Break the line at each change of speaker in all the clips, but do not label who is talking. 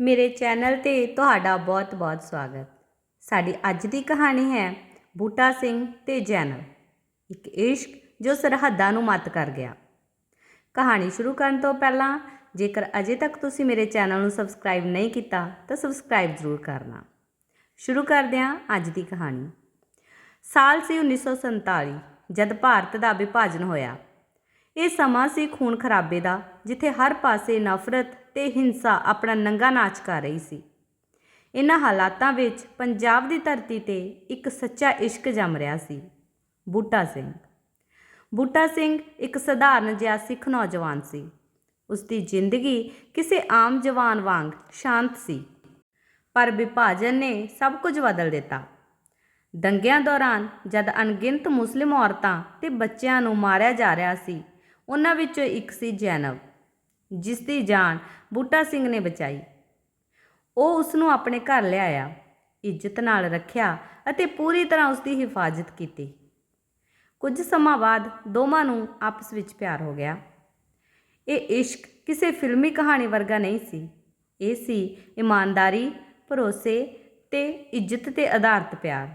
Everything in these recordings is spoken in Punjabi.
ਮੇਰੇ ਚੈਨਲ ਤੇ ਤੁਹਾਡਾ ਬਹੁਤ-ਬਹੁਤ ਸਵਾਗਤ। ਸਾਡੀ ਅੱਜ ਦੀ ਕਹਾਣੀ ਹੈ ਬੂਟਾ ਸਿੰਘ ਤੇ ਜੈਨਬ ਇੱਕ ਇਸ਼ਕ ਜੋ ਸਰਹੱਦਾਂ ਨੂੰ ਮੱਤ ਕਰ ਗਿਆ। ਕਹਾਣੀ ਸ਼ੁਰੂ ਕਰਨ ਤੋਂ ਪਹਿਲਾਂ, ਜੇਕਰ ਅਜੇ ਤੱਕ ਤੁਸੀਂ ਮੇਰੇ ਚੈਨਲ ਨੂੰ ਸਬਸਕ੍ਰਾਈਬ ਨਹੀਂ ਕੀਤਾ, ਤਾਂ ਸਬਸਕ੍ਰਾਈਬ ਜ਼ਰੂਰ ਕਰਨਾ। ਸ਼ੁਰੂ ਕਰਦੇ ਹਾਂ ਅੱਜ ਦੀ ਕਹਾਣੀ। ਸਾਲ ਸੀ 1947 ਜਦ ਭਾਰਤ ਦਾ ਵਿਭਾਜਨ ਹੋਇਆ। ਇਹ ਸਮਾਂ ਸੀ ਖੂਨ ਖਰਾਬੇ ਦਾ, ਜਿੱਥੇ ਹਰ ਪਾਸੇ ਨਫ਼ਰਤ ਤੇ ਹਿੰਸਾ ਆਪਣਾ ਨੰਗਾ ਨਾਚ ਕਰ ਰਹੀ ਸੀ। ਇਨ੍ਹਾਂ ਹਾਲਾਤਾਂ ਵਿੱਚ ਪੰਜਾਬ ਦੀ ਧਰਤੀ ਤੇ ਇੱਕ ਸੱਚਾ ਇਸ਼ਕ ਜੰਮ ਰਿਹਾ ਸੀ। ਬੂਟਾ ਸਿੰਘ। ਬੂਟਾ ਸਿੰਘ ਇੱਕ ਸਧਾਰਨ ਜਿਹਾ ਸਿੱਖ ਨੌਜਵਾਨ ਸੀ। ਉਸ ਦੀ ਜ਼ਿੰਦਗੀ ਕਿਸੇ ਆਮ ਜਵਾਨ ਵਾਂਗ ਸ਼ਾਂਤ ਸੀ। ਪਰ ਵਿਭਾਜਨ ਨੇ ਸਭ ਕੁਝ ਬਦਲ ਦਿੱਤਾ। ਦੰਗਿਆਂ ਦੌਰਾਨ ਜਦ ਅਣਗਿਣਤ ਮੁਸਲਿਮ ਔਰਤਾਂ ਤੇ ਬੱਚਿਆਂ ਨੂੰ ਮਾਰਿਆ ਜਾ ਰਿਹਾ ਸੀ ਉਹਨਾਂ ਵਿੱਚੋਂ ਇੱਕ ਸੀ ਜੈਨਬ ਜਿਸ ਦੀ ਜਾਨ ਬੂਟਾ ਸਿੰਘ ਨੇ ਬਚਾਈ। ਉਹ ਉਸ ਨੂੰ ਆਪਣੇ ਘਰ ਲਿਆਇਆ, ਇੱਜ਼ਤ ਨਾਲ ਰੱਖਿਆ ਅਤੇ ਪੂਰੀ ਤਰ੍ਹਾਂ ਉਸ ਦੀ ਹਿਫਾਜ਼ਤ ਕੀਤੀ। ਕੁਝ ਸਮਾਂ ਬਾਅਦ ਦੋਵਾਂ ਨੂੰ ਆਪਸ ਵਿੱਚ ਪਿਆਰ ਹੋ ਗਿਆ। ਇਹ ਇਸ਼ਕ ਕਿਸੇ ਫਿਲਮੀ ਕਹਾਣੀ ਵਰਗਾ ਨਹੀਂ ਸੀ। ਇਹ ਸੀ ਇਮਾਨਦਾਰੀ, ਭਰੋਸੇ ਤੇ ਇੱਜ਼ਤ ਤੇ ਆਧਾਰਿਤ ਪਿਆਰ।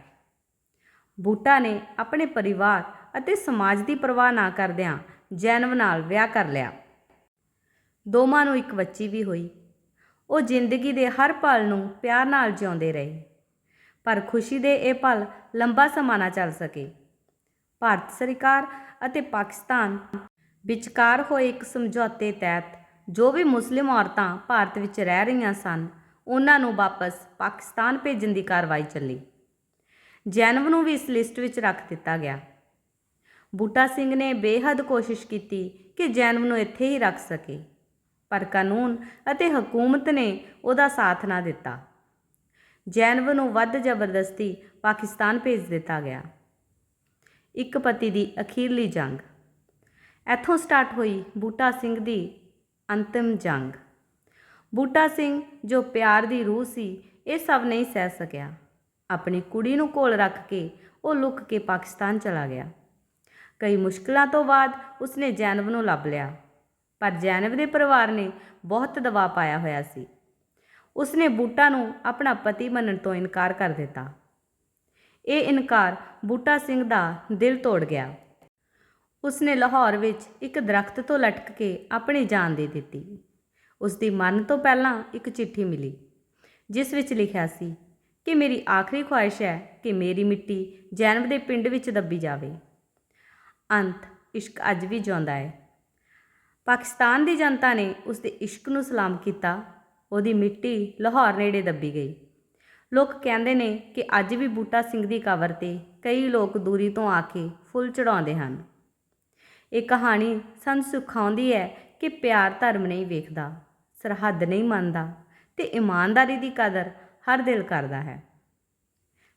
ਬੂਟਾ ਨੇ ਆਪਣੇ ਪਰਿਵਾਰ ਅਤੇ ਸਮਾਜ ਦੀ ਪਰਵਾਹ ਨਾ ਕਰਦਿਆਂ ਜੈਨਵ ਨਾਲ ਵਿਆਹ ਕਰ ਲਿਆ। ਦੋਵਾਂ ਨੂੰ ਇੱਕ ਬੱਚੀ ਵੀ ਹੋਈ। ਉਹ ਜ਼ਿੰਦਗੀ ਦੇ ਹਰ ਪਲ ਨੂੰ ਪਿਆਰ ਨਾਲ ਜਿਉਂਦੇ ਰਹੇ। ਪਰ ਖੁਸ਼ੀ ਦੇ ਇਹ ਪਲ ਲੰਬਾ ਸਮਾਂ ਨਾ ਚੱਲ ਸਕੇ। ਭਾਰਤ ਸਰਕਾਰ ਅਤੇ ਪਾਕਿਸਤਾਨ ਵਿਚਕਾਰ ਹੋਏ ਇੱਕ ਸਮਝੌਤੇ ਤਹਿਤ ਜੋ ਵੀ ਮੁਸਲਿਮ ਔਰਤਾਂ ਭਾਰਤ ਵਿੱਚ ਰਹਿ ਰਹੀਆਂ ਸਨ, ਉਹਨਾਂ ਨੂੰ ਵਾਪਸ ਪਾਕਿਸਤਾਨ ਭੇਜਣ ਦੀ ਕਾਰਵਾਈ ਚੱਲੀ। ਜੈਨਵ ਨੂੰ ਵੀ ਇਸ ਲਿਸਟ ਵਿੱਚ ਰੱਖ ਦਿੱਤਾ ਗਿਆ। ਬੂਟਾ ਸਿੰਘ ਨੇ ਬੇਹੱਦ ਕੋਸ਼ਿਸ਼ ਕੀਤੀ ਕਿ ਜੈਨਵ ਨੂੰ ਇੱਥੇ ਹੀ ਰੱਖ ਸਕੇ। ਪਰ ਕਾਨੂੰਨ ਅਤੇ ਹਕੂਮਤ ਨੇ ਉਹਦਾ ਸਾਥ ਨਾ ਦਿੱਤਾ। ਜੈਨਵ ਨੂੰ ਵੱਧ ਜ਼ਬਰਦਸਤੀ ਪਾਕਿਸਤਾਨ ਭੇਜ ਦਿੱਤਾ ਗਿਆ। ਇੱਕ ਪਤੀ ਦੀ ਅਖੀਰਲੀ ਜੰਗ। ਇੱਥੋਂ ਸਟਾਰਟ ਹੋਈ ਬੂਟਾ ਸਿੰਘ ਦੀ ਅੰਤਿਮ ਜੰਗ। ਬੂਟਾ ਸਿੰਘ ਜੋ ਪਿਆਰ ਦੀ ਰੂਹ ਸੀ, ਇਹ ਸਭ ਨਹੀਂ ਸਹਿ ਸਕਿਆ। ਆਪਣੀ ਕੁੜੀ ਨੂੰ ਕੋਲ ਰੱਖ ਕੇ ਉਹ ਲੁੱਕ ਕੇ ਪਾਕਿਸਤਾਨ ਚਲਾ ਗਿਆ। ਕਈ ਮੁਸ਼ਕਲਾਂ ਤੋਂ ਬਾਅਦ ਉਸਨੇ ਜੈਨਵ ਨੂੰ ਲੱਭ ਲਿਆ। ਪਰ ਜੈਨਬ ਦੇ ਪਰਿਵਾਰ ਨੇ ਬਹੁਤ ਦਬਾਅ ਪਾਇਆ ਹੋਇਆ ਸੀ। ਉਸਨੇ ਬੂਟਾ ਨੂੰ ਆਪਣਾ ਪਤੀ ਮੰਨਣ ਤੋਂ ਇਨਕਾਰ ਕਰ ਦਿੱਤਾ। ਇਹ ਇਨਕਾਰ ਬੂਟਾ ਸਿੰਘ ਦਾ ਦਿਲ ਤੋੜ ਗਿਆ। ਉਸਨੇ ਲਾਹੌਰ ਵਿੱਚ ਇੱਕ ਦਰਖਤ ਤੋਂ ਲਟਕ ਕੇ ਆਪਣੀ ਜਾਨ ਦੇ ਦਿੱਤੀ। ਉਸ ਦੀ ਮਰਨ ਤੋਂ ਪਹਿਲਾਂ ਇੱਕ ਚਿੱਠੀ ਮਿਲੀ, ਜਿਸ ਵਿੱਚ ਲਿਖਿਆ ਸੀ ਕਿ ਮੇਰੀ ਆਖਰੀ ਖੁਆਇਸ਼ ਹੈ ਕਿ ਮੇਰੀ ਮਿੱਟੀ ਜੈਨਬ ਦੇ ਪਿੰਡ ਵਿੱਚ ਦੱਬੀ ਜਾਵੇ। ਅੰਤ, ਇਸ਼ਕ ਅੱਜ ਵੀ ਜਿਉਂਦਾ ਹੈ। ਪਾਕਿਸਤਾਨ ਦੀ ਜਨਤਾ ਨੇ ਉਸ ਦੇ ਇਸ਼ਕ ਨੂੰ ਸਲਾਮ ਕੀਤਾ, ਉਹਦੀ ਮਿੱਟੀ ਲਾਹੌਰ ਨੇੜੇ ਦੱਬੀ ਗਈ। ਲੋਕ ਕਹਿੰਦੇ ਨੇ ਕਿ ਅੱਜ ਵੀ ਬੂਟਾ ਸਿੰਘ ਦੀ ਕਬਰ ਤੇ ਕਈ ਲੋਕ ਦੂਰੀ ਤੋਂ ਆ ਕੇ ਫੁੱਲ ਚੜਾਉਂਦੇ ਹਨ। ਇਹ ਕਹਾਣੀ ਸਾਨੂੰ ਸਿਖਾਉਂਦੀ ਹੈ ਕਿ ਪਿਆਰ ਧਰਮ ਨਹੀਂ ਵੇਖਦਾ, ਸਰਹੱਦ ਨਹੀਂ ਮੰਨਦਾ ਤੇ ਇਮਾਨਦਾਰੀ ਦੀ ਕਦਰ ਹਰ ਦਿਲ ਕਰਦਾ ਹੈ।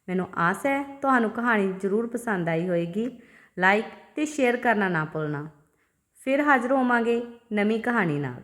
ਮੈਨੂੰ ਆਸ ਹੈ ਤੁਹਾਨੂੰ ਕਹਾਣੀ ਜ਼ਰੂਰ ਪਸੰਦ ਆਈ ਹੋਵੇਗੀ ਲਾਈਕ ਤੇ ਸ਼ੇਅਰ ਕਰਨਾ ਨਾ ਭੁੱਲਣਾ। ਫਿਰ ਹਾਜ਼ਰ ਹੋਵਾਂਗੇ ਨਵੀਂ ਕਹਾਣੀ ਨਾਲ।